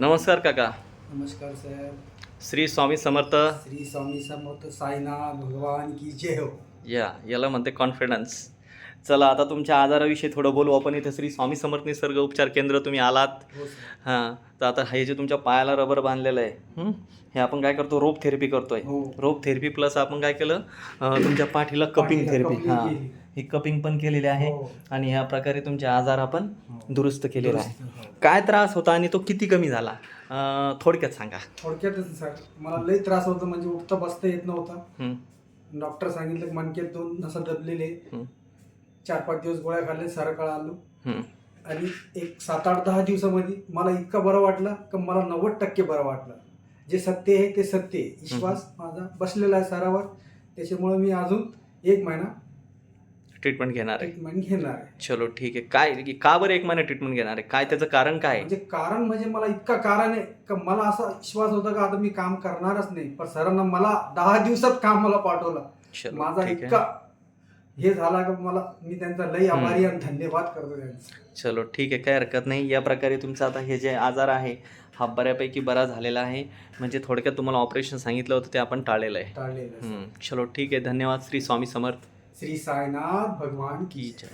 नमस्कार काका. नमस्कार साहेब श्री स्वामी समर्थ. श्री स्वामी समर्थ साईनाथ भगवान की जय हो. या याला म्हणते कॉन्फिडन्स चला आता तुमच्या आजाराविषयी थोडं बोलू. आपण इथे श्री स्वामी समर्थ निसर्ग उपचार केंद्र तुम्ही आलात. हो हां तर आता हे जे तुमच्या पायाला रबर बांधलेलं आहे हं? आपण काय करतो? रोप थेरपी करतोय. हो. रोप थेरपी प्लस आपण काय केलं? तुमच्या पाठीला कपिंग थेरपी. हां. ही कपिंग पण केलेली आहे हो. आणि ह्या प्रकारे तुमचे आजार आपण. दुरुस्त केलेला आहे. काय त्रास होता आणि तो किती कमी झाला? थोडक्यात सांगा. थोडक्यातच सर. मला लई त्रास होता म्हणजे उठता बसता येत नव्हता. डॉक्टर सांगितलं की मणक्यात दोन नसा दबलेले हं, चार पाच दिवस गोळ्या खाल्ले सरळ आलो. हं. आणि एक सात आठ दहा दिवसामध्ये मला इतकं बरं वाटलं की मला नव्वद टक्के बरं वाटलं. जे सत्य आहे ते सत्य आहे. विश्वास माझा बसलेला आहे सरावर. त्याच्यामुळे मी अजून एक महिना ट्रीटमेंट घेणार आहे. ट्रीटमेंट घेणार आहे. चलो ठीक आहे. काय का बरं एक महिना ट्रीटमेंट घेणार आहे? काय त्याचं कारण काय? म्हणजे कारण म्हणजे मला इतका कारण आहे का मला असा विश्वास होता का आता मी काम करणारच नाही. पण सरांना मला दहा दिवसात काम मला पाठवलं. माझा इतका हे झाला का मला मी त्यांचा लई आभारी आणि धन्यवाद करतो त्यांचा. चलो ठीक आहे काही हरकत नाही. या प्रकारे तुमचा आता हे जे आजार आहे हा बऱ्यापैकी बरा झालेला आहे. म्हणजे थोडक्यात तुम्हाला ऑपरेशन सांगितलं होतं ते आपण टाळलेलं आहे. टाळलेलं चलो ठीक आहे. धन्यवाद श्री स्वामी समर्थ. श्री साईनाथ भगवान की की जय.